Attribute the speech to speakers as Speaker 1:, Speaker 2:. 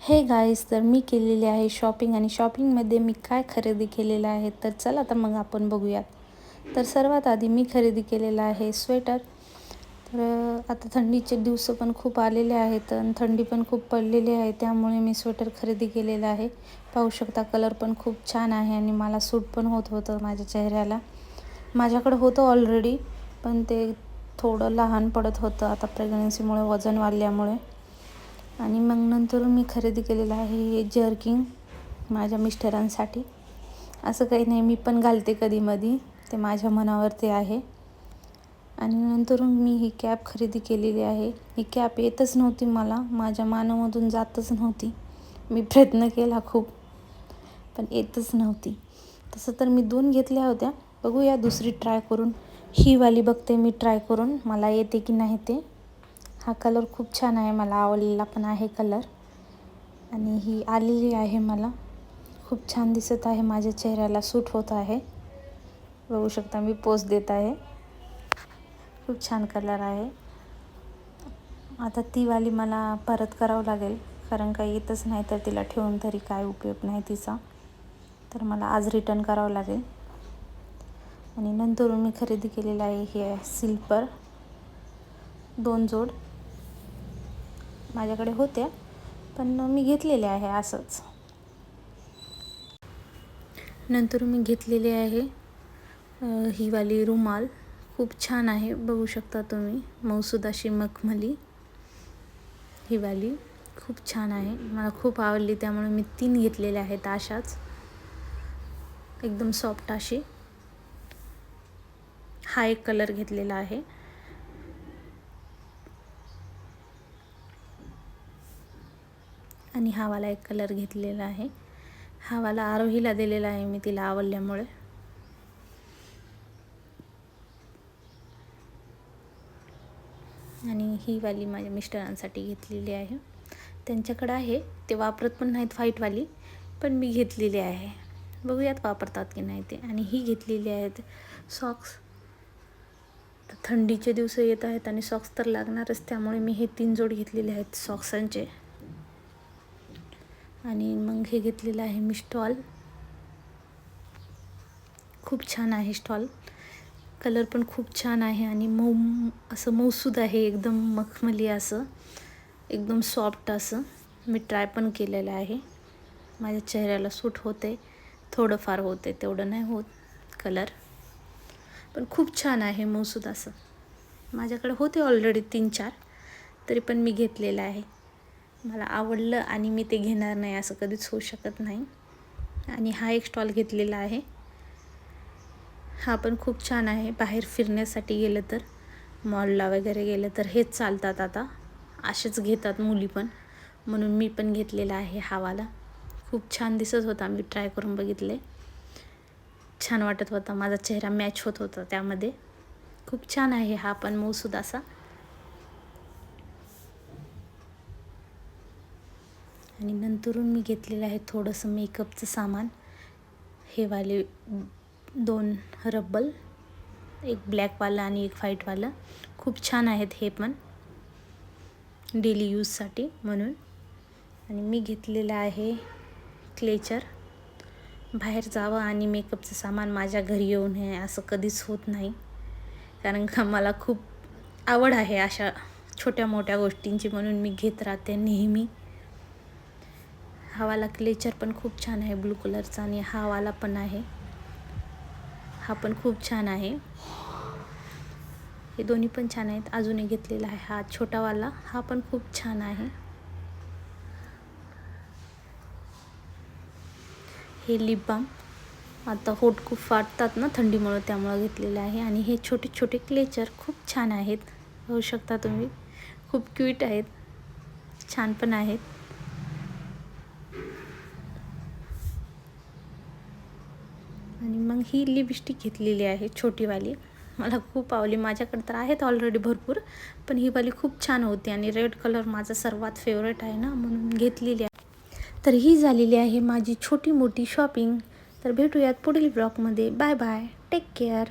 Speaker 1: Hey guys तर मी केलेली आहे शॉपिंग आणि शॉपिंगमध्ये मी काय खरेदी केलेलं आहे तर चला तर मग आपण बघूयात. तर सर्वात आधी मी खरेदी केलेलं आहे स्वेटर तर आता थंडीचे दिवस पण खूप आलेले आहेत आणि थंडी पण खूप पडलेली आहे त्यामुळे मी स्वेटर खरेदी केलेलं आहे. पाहू शकता कलर पण खूप छान आहे आणि मला सूट पण होत होतं माझ्या चेहऱ्याला. माझ्याकडं होतं ऑलरेडी पण ते थोडं लहान पडत होतं आता प्रेग्नन्सीमुळे वजन वाढल्यामुळे. आणि मग नंतर मी खरेदी केलेलं आहे हे जर्किंग माझ्या मिस्टरांसाठी. असं काही नाही मी पण घालते कधीमधी ते माझ्या मनावरती आहे. आणि नंतर मी ही कॅब खरेदी केलेली आहे. ही कॅब येतच नव्हती मला माझ्या मानामधून जातच नव्हती. मी प्रयत्न केला खूप पण येतच नव्हती. तसं तर मी दोन घेतल्या होत्या. बघूया दुसरी ट्राय करून. ही वाली बघते मी ट्राय करून मला येते की नाही ते. हा कलर खूप छान आहे मला आवडलेला पण आहे कलर. आणि ही आलेली आहे मला. खूप छान दिसत आहे माझ्या चेहऱ्याला सूट होत आहे. बघू शकता मी पोस्ट देत आहे. खूप छान कलर आहे. आता ती वाली मला परत करावं लागेल कारण काही येतच नाही तर तिला ठेवून तरी काय उपयोग नाही तिचा. तर मला आज रिटर्न करावं लागेल. आणि नंतर मी खरेदी केलेलं आहे हे सिल्पर दोन जोड. माझ्याकडे होत्या पण मी घेतलेले आहे असंच. नंतर मी घेतलेले आहे ही वाली रुमाल. खूप छान आहे बघू शकता तुम्ही. मौसूद अशी मखमली ही वाली खूप छान आहे. मला खूप आवडली त्यामुळे मी तीन घेतलेल्या आहेत अशाच. एकदम सॉफ्ट अशी. हा एक कलर घेतलेला आहे. आणि हा वाला एक कलर घेतलेला आहे. हा वाला आरोहीला दिलेला आहे मी तिला आवडल्यामुळे. आणि ही वाली माझ्या मिस्टरांसाठी घेतलेली आहे. त्यांच्याकडं आहे. ते वापरत पण नाहीत व्हाईटवाली पण मी घेतलेली आहे. बघूयात वापरतात की नाही ते. आणि ही घेतलेली आहेत सॉक्स तर थंडीचे दिवस येत आहेत आणि सॉक्स तर लागणारच त्यामुळे मी हे तीन जोड घेतलेले आहेत सॉक्सांचे आणि मग हे घेतलेलं आहे मी स्टॉल. खूप छान आहे स्टॉल. कलर पण खूप छान आहे आणि मऊ असं मऊसूद आहे एकदम मखमली असं एकदम सॉफ्ट असं. मी ट्राय पण केलेलं आहे. माझ्या चेहऱ्याला सूट होते थोडंफार होते तेवढं नाही होत कलर. पण खूप छान आहे मऊसूद असं. माझ्याकडे होते ऑलरेडी तीन चार तरी पण मी घेतलेलं आहे. मला आवडलं आणि मी ते घेणार नाही असं कधीच होऊ शकत नाही. आणि हा एक स्टॉल घेतलेला आहे. हा पण खूप छान आहे. बाहेर फिरण्यासाठी गेलं तर मॉलला वगैरे गेलं तर हेच चालतात आता. असेच घेतात मुली पण. म्हणून मी पण घेतलेला आहे हावाला खूप छान दिसत होता. मी ट्राय करून बघितले. छान वाटत होता. माझा चेहरा मॅच होत होता त्यामध्ये. खूप छान आहे हा पण मऊसूद असा. आणि नंतरून मी घेतलेलं आहे थोडंसं मेकअपचं सामान. हे वाले दोन रब्बल एक ब्लॅकवालं आणि एक व्हाईटवालं खूप छान आहेत हे पण डेली यूजसाठी म्हणून. आणि मी घेतलेलं आहे क्लेचर बाहेर जावं आणि मेकअपचं सामान माझ्या घरी येऊ नये असं कधीच होत नाही. कारण का मला खूप आवड आहे अशा छोट्या मोठ्या गोष्टींची म्हणून मी घेत राहते नेहमी. हा क्लेचर पण खूप छान आहे ब्लू कलरचा आणि हा वाला पण आहे. हा पण खूप छान आहे. हे दोन्ही पण छान आहेत. अजूनही घेतलेला आहे हा छोटावाला हा पण खूप छान आहे. हे लिप बाम आता होट खूप फाटतात ना थंडीमुळं त्यामुळं घेतलेलं आहे. आणि हे छोटे छोटे क्लेचर खूप छान आहेत. होऊ शकता तुम्ही. खूप क्यूट आहेत. छान पण आहेत आणि मग ही लिपस्टिक घेतलेली आहे छोटीवाली मला खूप आवडली. माझ्याकडे तर आहेत ऑलरेडी भरपूर पण ही वाली खूप छान होती आणि रेड कलर माझा सर्वात फेवरेट आहे ना म्हणून घेतलेली आहे. तर ही झालेली आहे माझी छोटी मोठी शॉपिंग तर भेटूयात पुढील ब्लॉगमध्ये बाय बाय टेक केअर